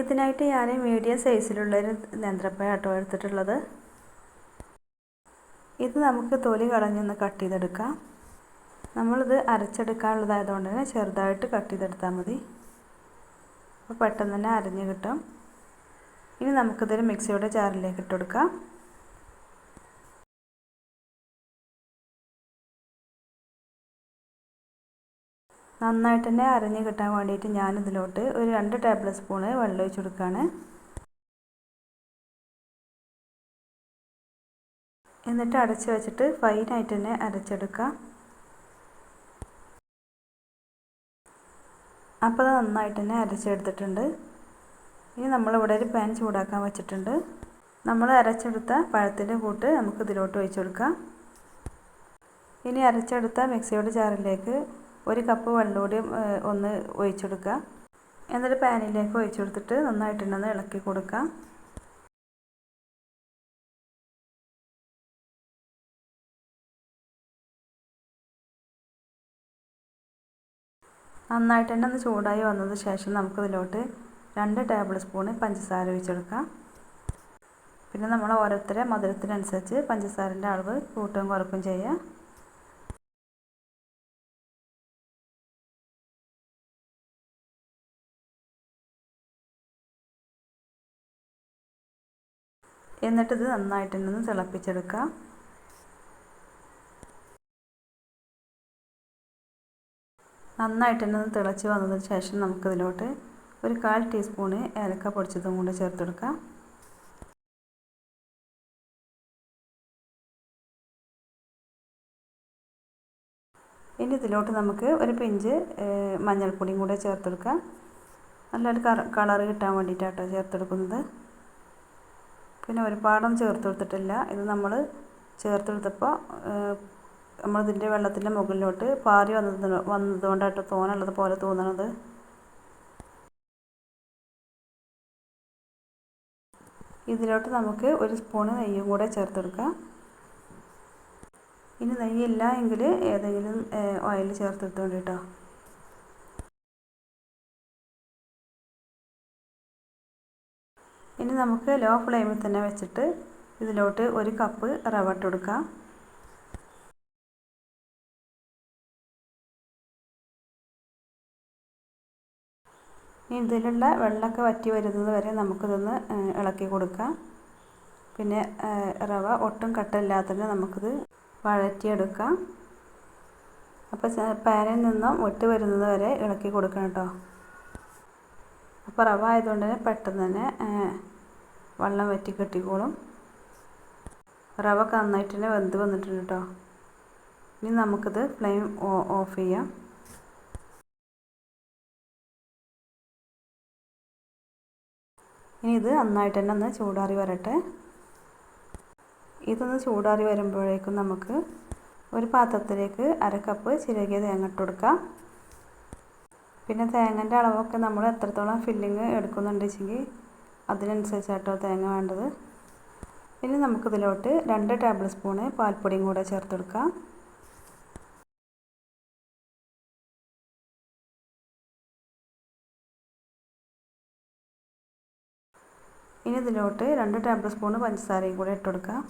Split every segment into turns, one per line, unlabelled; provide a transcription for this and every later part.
ഇതിനായിട്ട് ഞാൻ മീഡിയം സൈസിലുള്ളൊരു നേന്ത്രപ്പഴം ആട്ടോ എടുത്തിട്ടുള്ളത്. ഇത് നമുക്ക് തൊലി കളഞ്ഞൊന്ന് കട്ട് ചെയ്തെടുക്കാം. നമ്മളിത് അരച്ചെടുക്കാനുള്ളതായതുകൊണ്ട് തന്നെ ചെറുതായിട്ട് കട്ട് ചെയ്തെടുത്താൽ മതി. അപ്പോൾ പെട്ടെന്ന് തന്നെ അരഞ്ഞ് കിട്ടും. ഇനി നമുക്കിതൊരു മിക്സിയുടെ ജാറിലേക്ക് ഇട്ട് നന്നായിട്ട് തന്നെ അരഞ്ഞ് കിട്ടാൻ വേണ്ടിയിട്ട് ഞാൻ ഞാനിതിലോട്ട് ഒരു രണ്ട് ടേബിൾ സ്പൂണ് വെള്ളം ഒഴിച്ച് കൊടുക്കുകയാണ് എന്നിട്ട് അടച്ച് വെച്ചിട്ട് ഫൈനായിട്ട് തന്നെ അരച്ചെടുക്കുക അപ്പോൾ അത് നന്നായിട്ട് തന്നെ അരച്ചെടുത്തിട്ടുണ്ട്. ഇനി നമ്മളിവിടെ ഒരു പാൻ ചൂടാക്കാൻ വെച്ചിട്ടുണ്ട്. നമ്മൾ അരച്ചെടുത്ത പഴത്തിന്റെ കൂട്ട് നമുക്ക് ഇതിലോട്ട് ഒഴിച്ചു കൊടുക്കാം. ഇനി അരച്ചെടുത്ത മിക്സിയുടെ ജാറിലേക്ക് ഒരു കപ്പ് വെള്ളം കൂടി ഒന്ന് ഒഴിച്ചെടുക്കുക. എന്നിട്ട് പാനിലേക്ക് ഒഴിച്ചു കൊടുത്തിട്ട് നന്നായിട്ടുണ്ടെന്ന് ഇളക്കി കൊടുക്കുക. നന്നായിട്ട് തന്നെ ഒന്ന് ചൂടായി വന്നതിന് ശേഷം നമുക്കിതിലോട്ട് രണ്ട് ടേബിൾ സ്പൂണ് പഞ്ചസാര ഒഴിച്ചെടുക്കാം. പിന്നെ നമ്മൾ ഓരോരുത്തരെ മധുരത്തിനനുസരിച്ച് പഞ്ചസാരന്റെ അളവ് കൂട്ടുകയും കുറക്കും ചെയ്യുക. എന്നിട്ടിത് നന്നായിട്ടൊന്ന് തിളപ്പിച്ചെടുക്കുക നന്നായിട്ട് തന്നെ ഒന്ന് തിളച്ച് വന്നതിന് ശേഷം നമുക്കിതിലോട്ട് ഒരു കാൽ ടീസ്പൂണ് ഏലക്ക പൊടിച്ചതും കൂടെ ചേർത്ത് കൊടുക്കാം ഇനി ഇതിലോട്ട് നമുക്ക് ഒരു പിഞ്ച് മഞ്ഞൾപ്പൊടിയും കൂടെ ചേർത്തെടുക്കാം. നല്ലൊരു കളർ കിട്ടാൻ വേണ്ടിയിട്ടാട്ടോ ചേർത്തെടുക്കുന്നത്. പിന്നെ ഒരുപാടൊന്നും ചേർത്ത് കൊടുത്തിട്ടില്ല. ഇത് നമ്മൾ ചേർത്ത് കൊടുത്തപ്പോൾ നമ്മളിതിന്റെ വെള്ളത്തിന്റെ മുകളിലോട്ട് പാറി വന്നത് വന്നതുകൊണ്ടായിട്ട് തോന്നുന്നത് പോലെ തോന്നണത്. ഇതിലോട്ട് നമുക്ക് ഒരു സ്പൂണ് നെയ്യും കൂടെ ചേർത്തെടുക്കാം ഇനി നെയ്യില്ല എങ്കിൽ ഏതെങ്കിലും ഓയിൽ ചേർത്തെടുത്തോണ്ട് കേട്ടോ ഇനി നമുക്ക് ലോ ഫ്ലെയിമിൽ തന്നെ വെച്ചിട്ട് ഇതിലോട്ട് ഒരു കപ്പ് റവ ഇട്ട് കൊടുക്കാം. ഇതിലുള്ള വെള്ളമൊക്കെ വറ്റി വരുന്നത് വരെ നമുക്കിതൊന്ന് ഇളക്കി കൊടുക്കാം. പിന്നെ റവ ഒട്ടും കട്ടില്ലാത്തതിന് നമുക്കിത് വഴറ്റിയെടുക്കാം. അപ്പോൾ പാനിൽ നിന്നും വിട്ട് വരുന്നത് വരെ ഇളക്കി കൊടുക്കണം കേട്ടോ. അപ്പോൾ റവ ആയതുകൊണ്ട് തന്നെ പെട്ടെന്ന് തന്നെ വെള്ളം വറ്റി കെട്ടിക്കോളും. റവ നന്നായിട്ട് തന്നെ വെന്ത് വന്നിട്ടുണ്ട് കേട്ടോ ഇനി നമുക്കിത് ഫ്ലെയിം ഓഫ് ചെയ്യാം. ഇനി ഇത് നന്നായിട്ട് തന്നെ ഒന്ന് ചൂടാറി വരട്ടെ. ഇതൊന്ന് ചൂടാറി വരുമ്പോഴേക്കും നമുക്ക് ഒരു പാത്രത്തിലേക്ക് അരക്കപ്പ് കപ്പ് ചിരകിയ തേങ്ങ ഇട്ട് കൊടുക്കാം. പിന്നെ തേങ്ങന്റെ അളവൊക്കെ നമ്മൾ എത്രത്തോളം ഫില്ലിങ് എടുക്കുന്നുണ്ട് വെച്ചെങ്കിൽ അതിനനുസരിച്ചാട്ടോ തേങ്ങ വേണ്ടത്. ഇനി നമുക്കിതിലോട്ട് രണ്ട് ടേബിൾ സ്പൂണ് പാൽപ്പൊടിയും കൂടെ ചേർത്ത് കൊടുക്കാം ഇനി ഇതിലോട്ട് രണ്ട് ടേബിൾ സ്പൂണ് പഞ്ചസാരയും കൂടെ ഇട്ട് കൊടുക്കാം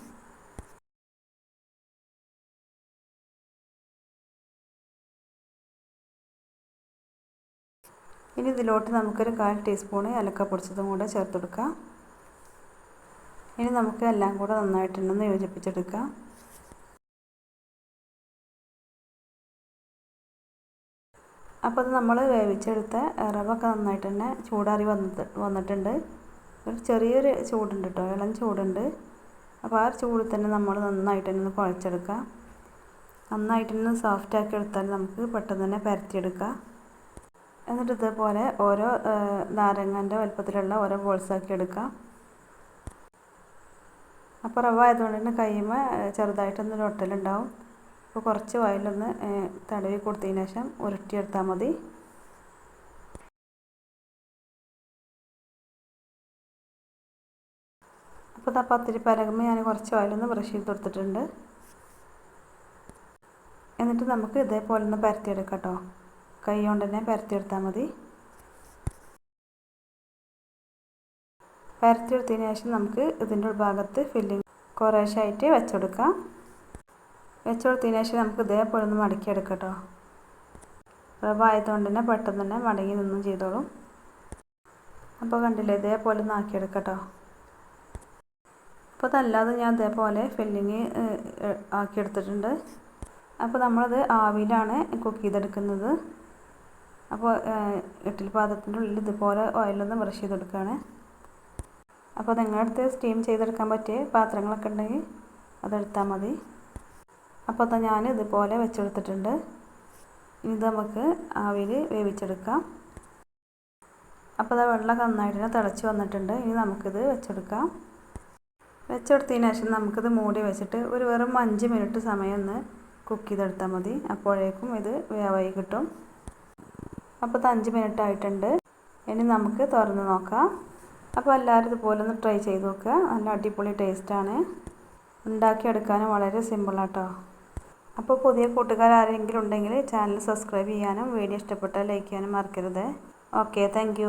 ഇനി ഇതിലോട്ട് നമുക്കൊരു കാൽ ടീസ്പൂണ് ഏലക്ക പൊടിച്ചതും കൂടെ ചേർത്ത് കൊടുക്കാം ഇനി നമുക്ക് എല്ലാം കൂടെ നന്നായിട്ടുണ്ടെന്ന് യോജിപ്പിച്ചെടുക്കാം. അപ്പോൾ അത് നമ്മൾ വേവിച്ചെടുത്ത റവ ഒക്കെ നന്നായിട്ട് തന്നെ ചൂടാറി വന്നിട്ട് വന്നിട്ടുണ്ട്. ഒരു ചെറിയൊരു ചൂടുണ്ട് കേട്ടോ ഇളം ചൂടുണ്ട്. അപ്പോൾ ആ ചൂടിൽ തന്നെ നമ്മൾ നന്നായിട്ട് തന്നെ കുഴച്ചെടുക്കാം. നന്നായിട്ട് തന്നെ സോഫ്റ്റാക്കി എടുത്താൽ നമുക്ക് പെട്ടെന്ന് തന്നെ പരത്തിയെടുക്കാം. എന്നിട്ട് ഇതേപോലെ ഓരോ നാരങ്ങന്റെ വലുപ്പത്തിലുള്ള ഓരോ ബോൾസാക്കി എടുക്കാം. അപ്പോൾ റവ ആയതുകൊണ്ട് തന്നെ കൈമ ചെറുതായിട്ടൊന്ന് ഒട്ടലുണ്ടാവും. അപ്പോൾ കുറച്ച് വായിലൊന്ന് തടവി കൊടുത്തതിന് ശേഷം ഉരുട്ടിയെടുത്താൽ മതി. അപ്പോൾ ഇതാ പത്തിരി പരകുമ്പോൾ ഞാൻ കുറച്ച് ഓയിലൊന്ന് ബ്രഷ് ചെയ്ത് കൊടുത്തിട്ടുണ്ട്. എന്നിട്ട് നമുക്ക് ഇതേപോലെ ഒന്ന് പരത്തിയെടുക്കാം കേട്ടോ കൈ കൊണ്ട് തന്നെ പരത്തിയെടുത്താൽ മതി. പരത്തിയെടുത്തതിന് ശേഷം നമുക്ക് ഇതിന്റെ ഉൾഭാഗത്ത് ഫില്ലിങ് കുറേശ്ശായിട്ട് വെച്ചെടുക്കാം. വെച്ചെടുത്തതിന് ശേഷം നമുക്ക് ഇതേപോലെ ഒന്ന് മടക്കിയെടുക്കാം കേട്ടോ റവ ആയതുകൊണ്ട് തന്നെ പെട്ടെന്ന് തന്നെ മടങ്ങി നിന്നും ചെയ്തോളും. അപ്പോൾ കണ്ടില്ലേ ഇതേപോലെ ഒന്ന് ആക്കിയെടുക്കാം കേട്ടോ അപ്പോൾ അതല്ലാതെ ഞാൻ ഇതേപോലെ ഫില്ലിങ് ആക്കിയെടുത്തിട്ടുണ്ട്. അപ്പോൾ നമ്മളത് ആവിയിലാണ് കുക്ക് ചെയ്തെടുക്കുന്നത്. അപ്പോൾ ഇഡ്ഡലി പാത്രത്തിന്റെ ഉള്ളിൽ ഇതുപോലെ ഓയിലൊന്ന് ബ്രഷ് ചെയ്തെടുക്കുകയാണ്. അപ്പോൾ നിങ്ങളുടെ അടുത്ത് സ്റ്റീം ചെയ്തെടുക്കാൻ പറ്റിയ പാത്രങ്ങളൊക്കെ ഉണ്ടെങ്കിൽ അതെടുത്താൽ മതി. അപ്പോൾ അത് ഞാൻ ഇതുപോലെ വെച്ചെടുത്തിട്ടുണ്ട്. ഇത് നമുക്ക് ആവിയിൽ വേവിച്ചെടുക്കാം. അപ്പോൾ അത് വെള്ളം നന്നായിട്ട് തിളച്ച് വന്നിട്ടുണ്ട്. ഇനി നമുക്കിത് വെച്ചെടുക്കാം. വെച്ചെടുത്തതിന് ശേഷം നമുക്കിത് മൂടി വെച്ചിട്ട് ഒരു വെറും അഞ്ച് മിനിറ്റ് സമയം ഒന്ന് കുക്ക് ചെയ്തെടുത്താൽ മതി. അപ്പോഴേക്കും ഇത് വേവായി കിട്ടും. അപ്പോൾ ഇത് അഞ്ച് മിനിറ്റ് ആയിട്ടുണ്ട് ഇനി നമുക്ക് തുറന്ന് നോക്കാം. അപ്പോൾ എല്ലാവരും ഇതുപോലെ ഒന്ന് ട്രൈ ചെയ്ത് നോക്കുക നല്ല അടിപൊളി ടേസ്റ്റാണ് ഉണ്ടാക്കിയെടുക്കാനും വളരെ സിമ്പിളാട്ടോ അപ്പോൾ പുതിയ കൂട്ടുകാർ ആരെങ്കിലും ഉണ്ടെങ്കിൽ ചാനൽ സബ്സ്ക്രൈബ് ചെയ്യാനും വീഡിയോ ഇഷ്ടപ്പെട്ടാൽ ലൈക്ക് ചെയ്യാനും മറക്കരുത്. Okay thank